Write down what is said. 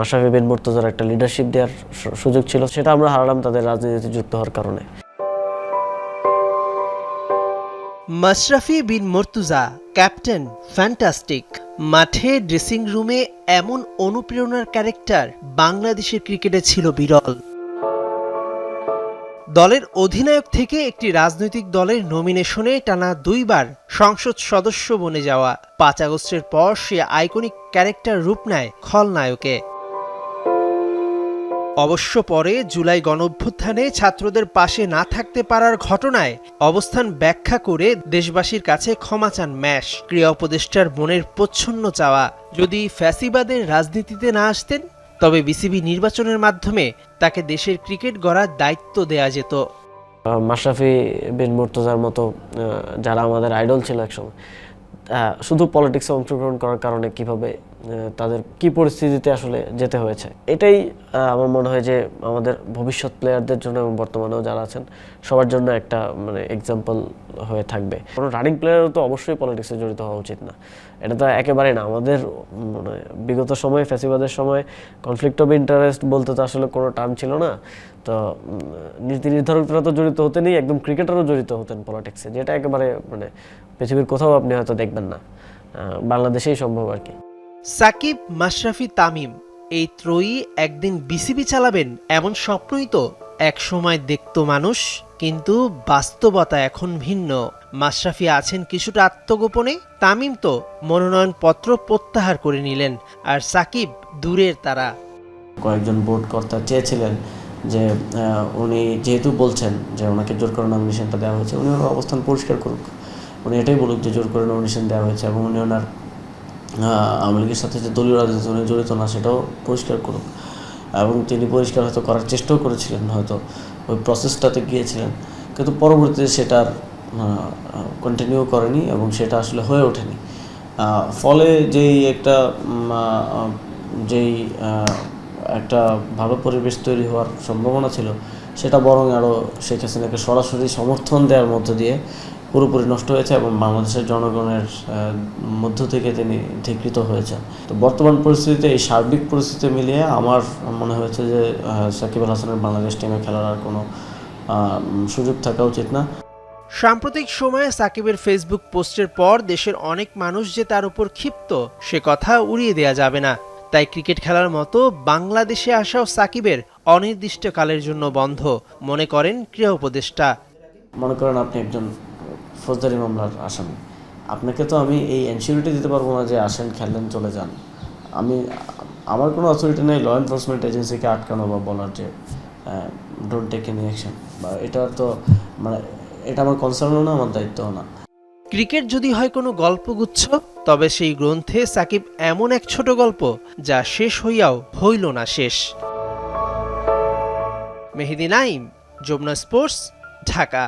মাশরাফি বিন মুর্তজার একটা লিডারশিপ দেওয়ার সুযোগ ছিল, সেটা আমরা হারালাম তাদের রাজনীতিতে যুক্ত হওয়ার কারণে। Mashrafe Bin Mortaza, captain, fantastic. মাঠে ড্রেসিং রুমে এমন অনুপ্রেরণার ক্যারেক্টার বাংলাদেশের ক্রিকেটে ছিল বিরল। দলের অধিনায়ক থেকে একটি রাজনৈতিক দলের নমিনেশনে টানা দুইবার সংসদ সদস্য বনে যাওয়া। পাঁচ আগস্টের পর সে আইকনিক ক্যারেক্টার রূপ নেয় খলনায়কে। অবশ্য পরে জুলাই গণঅভ্যুত্থানে ছাত্রদের পাশে না থাকতে পারার ঘটনায় অবস্থান ব্যাখ্যা করে দেশবাসীর কাছে ক্ষমা চান ম্যাশ। ক্রিয়া উপদেষ্টার মনের প্রচ্ছন্ন চাওয়া। যদি ফ্যাসিবাদের রাজনীতিতে না আসতেন, তবে বিসিবি নির্বাচনের মাধ্যমে তাকে দেশের ক্রিকেট গড়ার দায়িত্ব দেয়া যেত। মাশরাফি বিন মুর্তজার মতো যারা আমাদের আইডল ছিল একসময় শুধু পলিটিক্সে অংশগ্রহণ করার কারণে কীভাবে তাদের কি পরিস্থিতিতে আসলে যেতে হয়েছে? এটাই আমার মনে হয় যে আমাদের ভবিষ্যৎ প্লেয়ারদের জন্য এবং বর্তমানেও যারা আছেন, সবার জন্য একটা মানে এক্সাম্পল হয়ে থাকবে। কোনো রানিং প্লেয়ারও তো অবশ্যই পলিটিক্সে জড়িত হওয়া উচিত না। এটা তো একেবারে না। আমাদের মানে বিগত সময়ে, ফ্যাসিবাদের সময় কনফ্লিক্ট অফ ইন্টারেস্ট বলতে তো আসলে কোনো টার্ম ছিল না। তো নীতি নির্ধারকরা তো জড়িত হতেনই একদম ক্রিকেটারও জড়িত হতেন পলিটিক্সে যেটা একেবারে মানে পৃথিবীর কোথাও আপনি হয়তো দেখবেন না। বাংলাদেশেই সম্ভব আর কি। সাকিব মাশরাফি তামিম, এই ত্রয়ী একদিন বিসিবি চালাবেন এমন স্বপ্নই তো। এক সময় দেখতো মানুষ, কিন্তু বাস্তবতা এখন ভিন্ন। মাশরাফি আছেন কিছুটা আত্মগোপনে, তামিম তো মনোনয়নপত্র প্রত্যাহার করে নিলেন, আর সাকিব দূরের তারা। কয়েকজন বোর্ড কর্তা চেয়েছিলেন যে উনি যেহেতু বলছেন যে ওনাকে জোর করে নমিনেশনটা দেওয়া হয়েছে, উনি ওনার অবস্থান পরিষ্কার করুক। উনি এটাই বলুক যে জোর করে নমিনেশন দেওয়া হয়েছে এবং উনি ওনার আওয়ামী লীগের সাথে যে দলীয় রাজনীতি জড়িত না, সেটাও পরিষ্কার করুক। এবং তিনি পরিষ্কার হয়তো করার চেষ্টাও করেছিলেন, হয়তো ওই প্রসেসটাতে গিয়েছিলেন। কিন্তু পরবর্তীতে সেটার কন্টিনিউ করেনি এবং সেটা আসলে হয়ে ওঠেনি। ফলে যেই একটা যেই একটা ভালো পরিবেশ তৈরি হওয়ার সম্ভাবনা ছিল, সেটা বরং আরও শেখ হাসিনাকে সরাসরি সমর্থন দেওয়ার মধ্য দিয়ে পুরোপুরি নষ্ট হয়েছে এবং বাংলাদেশের জনগণের মধ্য থেকে তিনি ধিকৃত হয়েছেন। তো বর্তমান পরিস্থিতিতে এই সার্বিক পরিস্থিতি মিলিয়ে আমার মনে হয়েছে যে সাকিব আল হাসানের বাংলাদেশ টিমে খেলার আর কোনো সুযোগ থাকা উচিত না। সাম্প্রতিক সময়ে সাকিবের ফেসবুক পোস্টের পর দেশের অনেক মানুষ যে তার উপর ক্ষিপ্ত সে কথা উড়িয়ে দেয়া যাবে না। তাই ক্রিকেট খেলার মতো বাংলাদেশে আসাও সাকিবের অনির্দিষ্টকালের জন্য বন্ধ মনে করেন ক্রীড়া উপদেষ্টা। মনে করেন আপনি একজন ফৌজদারি মামলার আসামি। আপনাকে তো আমি এই এনসিউরিটি দিতে পারব না যে আসেন, খেলেন, চলে যান। আমি, আমার কোনো অথরিটি নেই ল এনফোর্সমেন্ট এজেন্সিকে আটকানো বা বলার যে ডোন্ট টেক এনি অ্যাকশন বা এটা তো মানে এটা আমার কনসার্নও না, আমার দায়িত্বও না। ক্রিকেট যদি হয় কোনো গল্পগুচ্ছ, তবে সেই গ্রন্থে সাকিব এমন এক ছোট গল্প, যা শেষ হইয়াও হইল না শেষ। মেহেদি নাইম, যমুনা স্পোর্টস, ঢাকা।